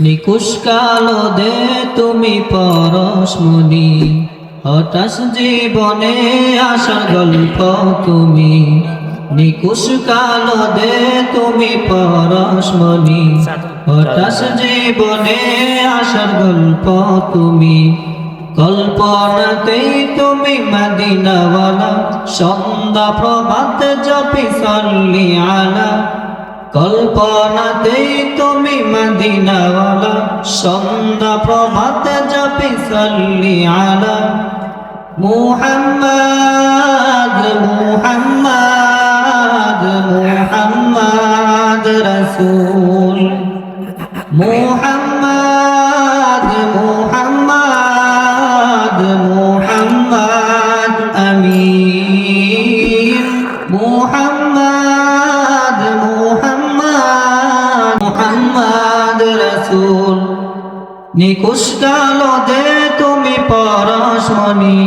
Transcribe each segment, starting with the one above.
নিকুশ দে তুমি পরশমণি হতাশ জীবনে আসার গল্প তুমি। নিকুশ দে তুমি পরশমণি হতাশ জীবনে আসার গল্প তুমি। কল্পনাতেই তুমি মদিনাওয়ালা। সন্ধ্যা প্রভাত জপি সল্লি আলা। কল্পনাতেই তুমি মদিনাওয়ালা সন্ধ্যা প্রভাত জপি সল্লি আলা মুহাম্মদ মুহাম্মদ মুহাম্মদ রসুল। নিকুশ কালো দে তুমি পরশমণি।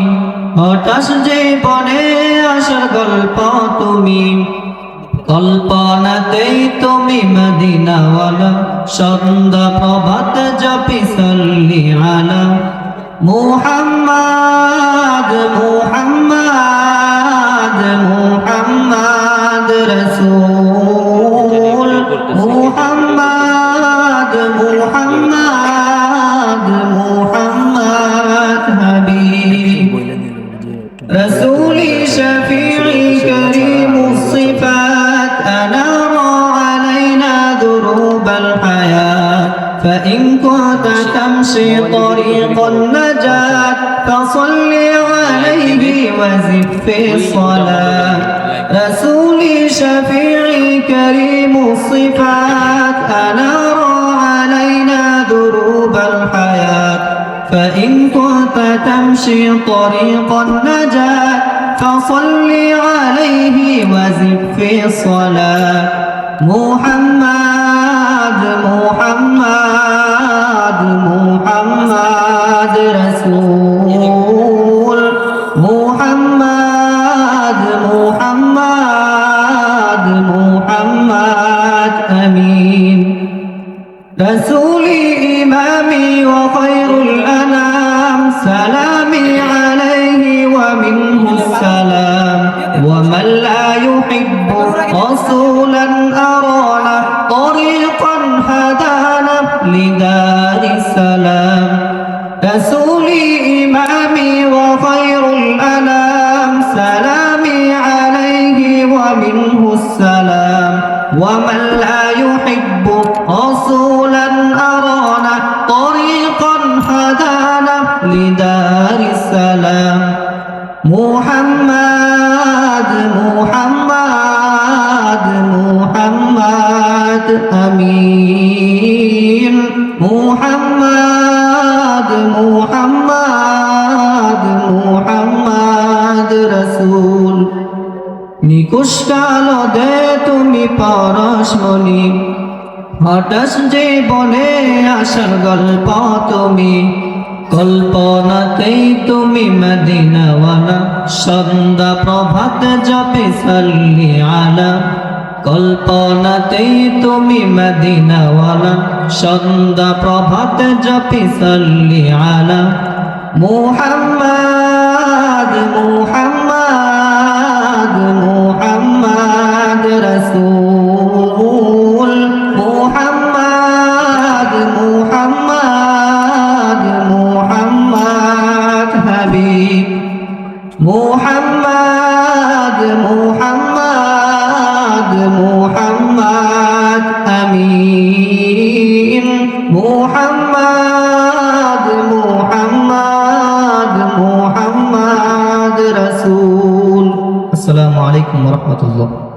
হঠাৎ জীবনে আসার গল্প তুমি। কল্পনাতেই তুমি মদিনাওয়ালা। সন্ধ্যা প্রভাত জপি সল্লি আলা। মুহাম্মদ মুহাম্মদ فإن كنت تمشي طريق النجاة فصل عليه وزد في الصلاة. رسولي شفيعي كريم الصفات أنار علينا دروب الحياة. فإن كنت تمشي طريق النجاة فصل عليه وزد في الصلاة. محمد رسولي إمامي وخير الأنام. سلامي عليه ومنه السلام. ومن لا يحب رسولا أرانا طريقا هدانا لدار السلام. رسولي السلام ومن لا يحب رسولا أرانا طريقا هدانا لدار السلام محمد محمد محمد أمين নিকুশ কালো দে তুমি পরশমণি। হঠাৎ বনে আসার গল্প তুমি, কল্পনাতেই তুমি মদিনাওয়ালা। সন্ধ্যা প্রভাত জপে সাল্লি আলা। কল্পনাতেই তুমি মদিনাওয়ালা। সন্ধ্যা প্রভাত জপে সাল্লি আলা। মুহাম্মদ মুহাম্মদ মুহাম্মদ মুহাম্মদ আমিন মুহাম্মদ মুহাম্মদ মুহাম্মদ রসুল। আসসালামু আলাইকুম রহমতুল্লাহ।